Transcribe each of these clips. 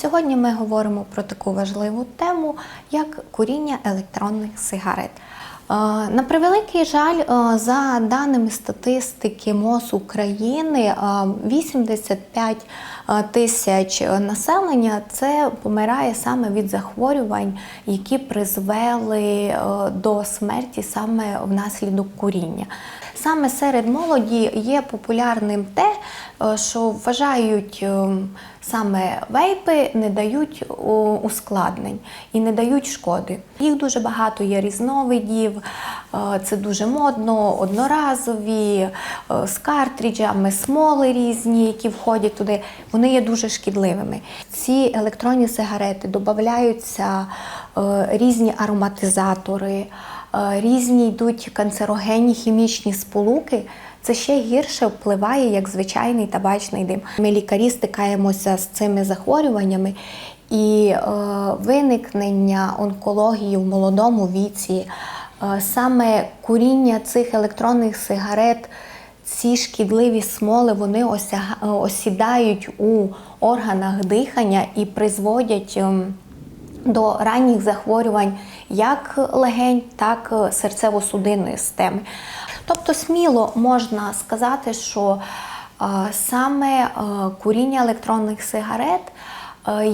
сьогодні ми говоримо про таку важливу тему, як куріння електронних сигарет. Е, На превеликий жаль, е, за даними статистики МОЗ України, е, 85 е, тисяч населення це помирає саме від захворювань, які призвели до смерті саме внаслідок куріння. Саме серед молоді є популярним те, е, що вважають е, саме вейпи не дають ускладнень і не дають шкоди. Їх дуже багато є різновидів, е, це дуже модно, одноразові, е, з картриджами, смоли різні, які входять туди. Вони є дуже шкідливими. Ці електронні сигарети додаються е, різні ароматизатори. Е, Різні йдуть канцерогенні хімічні сполуки. Це ще гірше впливає як звичайний табачний дим. Ми лікарі стикаємося з цими захворюваннями, і е, виникнення онкології в молодому віці, е, саме куріння цих електронних сигарет, ці шкідливі смоли вони осяга- осідають у органах дихання і призводять. ем, до ранніх захворювань як легень, так і серцево-судинної системи. Тобто сміло можна сказати, що е, саме е, куріння електронних сигарет е,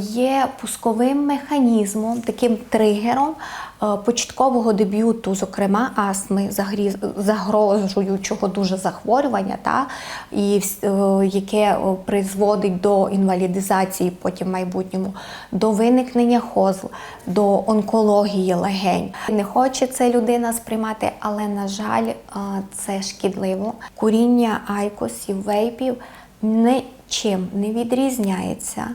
є пусковим механізмом, таким тригером е, початкового дебюту, зокрема астми, загрожуючого дуже захворювання, та, і, е, яке е, призводить до інвалідизації потім в майбутньому, до виникнення хозл, до онкології легень. Не хоче це людина сприймати, але, на жаль, е, це шкідливо. Куріння айкосів, вейпів нічим не відрізняється.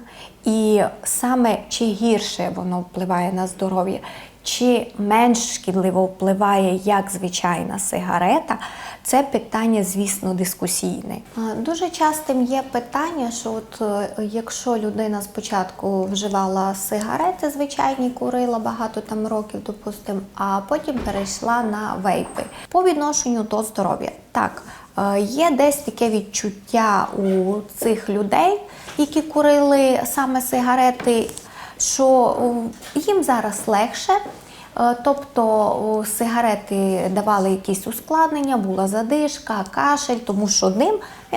І саме чи гірше воно впливає на здоров'я, чи менш шкідливо впливає як звичайна сигарета, це питання, звісно, дискусійне. Дуже частим є питання, що от е, якщо людина спочатку вживала сигарети, звичайні курила багато там років, допустимо, а потім перейшла на вейпи по відношенню до здоров'я. Так, є десь таке відчуття у цих людей, які курили саме сигарети, що їм зараз легше. Е, Тобто сигарети давали якісь ускладнення, була задишка, кашель, тому що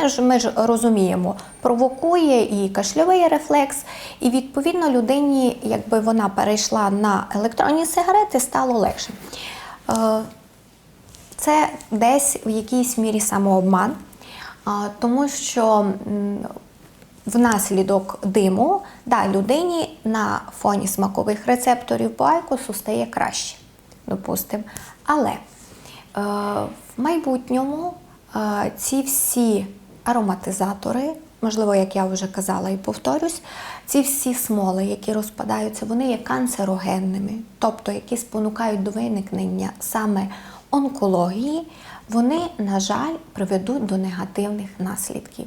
ж, ми ж розуміємо, провокує і кашльовий рефлекс. І відповідно людині, якби вона перейшла на електронні сигарети, стало легше. Це десь в якійсь мірі самообман, тому що внаслідок диму да, людині на фоні смакових рецепторів по айкосу стає краще, допустимо. Але е, в майбутньому е, ці всі ароматизатори, можливо, як я вже казала і повторюсь, ці всі смоли, які розпадаються, вони є канцерогенними, тобто які спонукають до виникнення саме онкології, вони, на жаль, приведуть до негативних наслідків.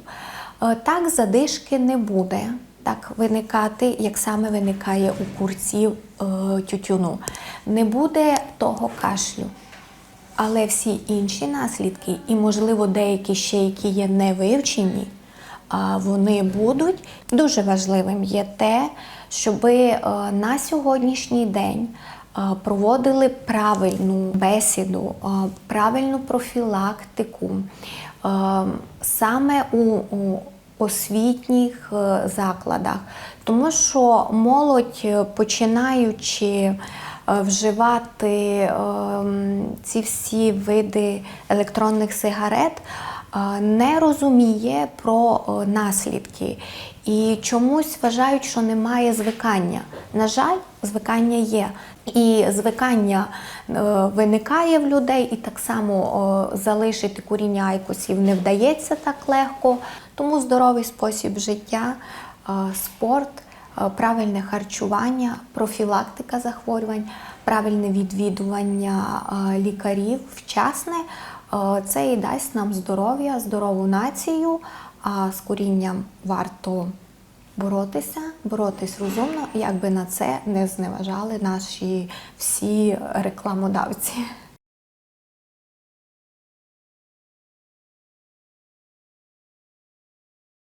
Е, Так, задишки не буде так виникати, як саме виникає у курців е, тютюну. Не буде того кашлю. Але всі інші наслідки, і, можливо, деякі ще, які є не вивчені, вони будуть. Дуже важливим є те, щоб на сьогоднішній день е, проводили правильну бесіду, е, правильну профілактику е, саме у, освітніх е, закладах, тому що молодь, е, починаючи е, вживати ем, ці всі види електронних сигарет, е, не розуміє про е, наслідки і чомусь вважають, що немає звикання. На жаль, звикання є. І звикання е, виникає в людей, і так само е, залишити куріння айкосів не вдається так легко. Тому здоровий спосіб життя, е, спорт, е, правильне харчування, профілактика захворювань, правильне відвідування е, лікарів вчасне. Е, Це і дасть нам здоров'я, здорову націю. А з курінням варто боротися, боротись розумно, якби на це не зневажали наші всі рекламодавці.